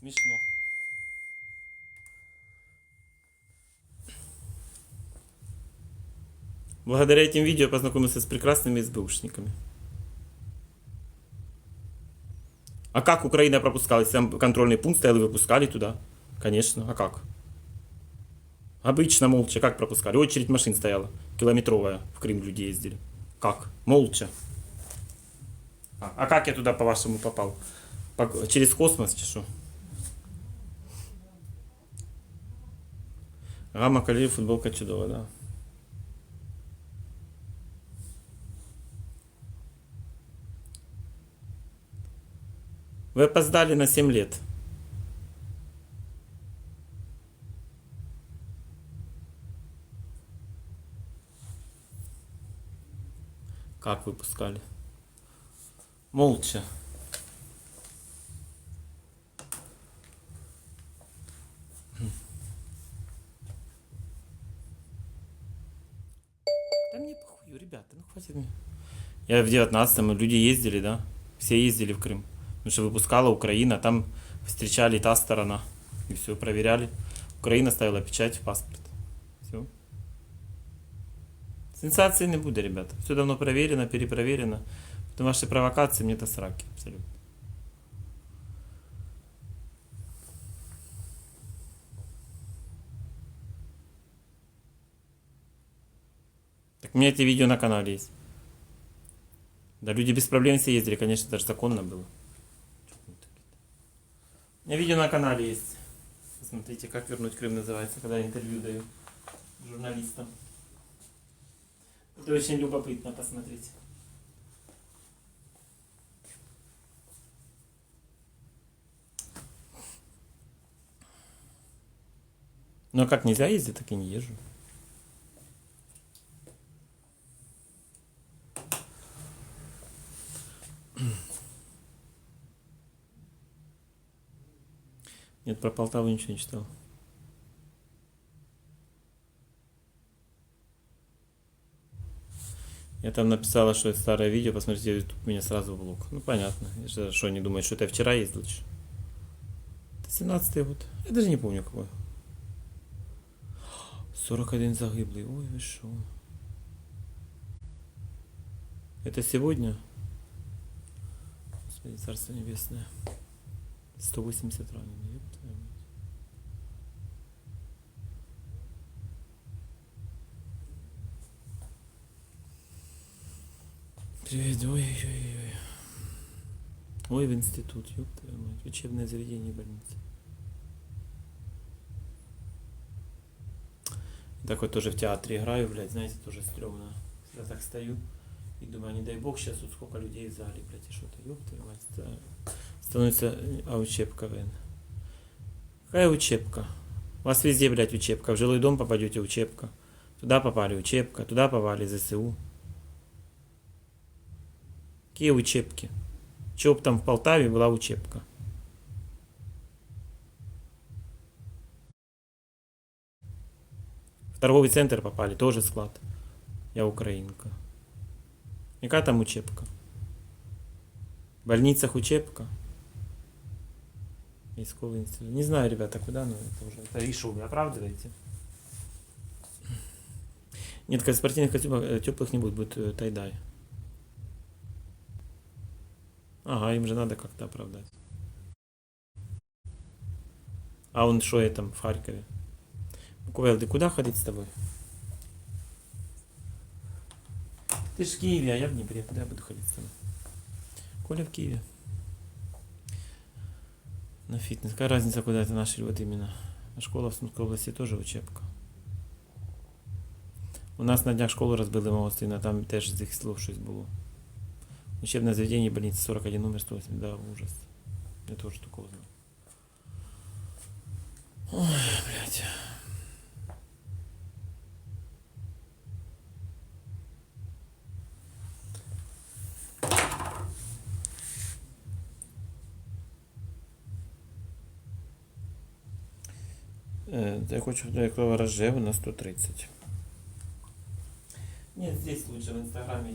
смешно. Благодаря этим видео я познакомился с прекрасными СБУшниками. А как Украина пропускалась? Там контрольный пункт стоял и выпускали туда. Конечно, а как? Обычно молча, как пропускали? Очередь машин стояла, километровая, в Крым люди ездили. Как? Молча. А, а как я туда, по-вашему, попал? По- через космос, чи що? Гамма колір, футболка чудова, да. Вы опоздали на 7 лет. Как выпускали? Молча. Да похуй, ребята, ну хватит мне. Я в 19-м, люди ездили, да? Все ездили в Крым. Потому что выпускала Украина, там встречали та сторона. И все, проверяли. Украина ставила печать в паспорт. Все. Сенсации не буде, ребята. Все давно проверено, перепроверено. Потом ваши провокации мне до сраки. Абсолютно. У меня эти видео на канале есть. Да, люди без проблем все ездили, конечно, даже законно было. У меня видео на канале есть. Посмотрите, как вернуть Крым называется, когда я интервью даю журналистам. Это очень любопытно посмотреть. Ну а как нельзя ездить, так и не езжу. Нет, про Полтаву ничего не читал. Я там написала, что это старое видео, посмотрите, YouTube меня сразу в блок. Ну понятно. Я что, не думаю, что это я вчера ездил? Это 17 год. Я даже не помню какой. 41 загиблый. Ой, вы шо. Это сегодня? Господи, Царство Небесное. 180 раненых. Привет, ой-ой-ой. Ой, в институт, ёб твою мать. Учебное заведение больницы. Так вот тоже в театре играю, блядь, знаете, тоже стрёмно. Я так стою и думаю, не дай бог, сейчас вот сколько людей в зале, блядь, и что-то, ёб твою мать. ста- Становится, а учебка, блин. Какая учебка? У вас везде, блядь, учебка. В жилой дом попадете, учебка. Туда попали, учебка. Туда попали, ЗСУ. Какие учебки? Чего там в Полтаве была учебка? В торговый центр попали, тоже склад. Я украинка. Какая там учебка? В больницах учебка? Військовый институт. Не знаю, ребята, куда, но это уже... Это и вы оправдываете? Нет, спортивных костюмов э, теплых не будет, будет э, тайдай. Ага, им же надо как-то оправдать. А он что я там в Харькове? Буковел, ты куда ходить с тобой? Ты ж в Киеве, а я в Днепре. Куда я буду ходить с тобой? Коля в Киеве. На фитнес. Какая разница, куда это нашли вот именно? А школа в Сумской области тоже учебка. У нас на днях школу розбили мого сина, там теж з цих слов щось було. Учебное заведение, больница 41, номер 108. Да, ужас. Я тоже такого знал. Ой, блядь. Я хочу до якого розжеву на 130. Нет, здесь лучше в инстаграме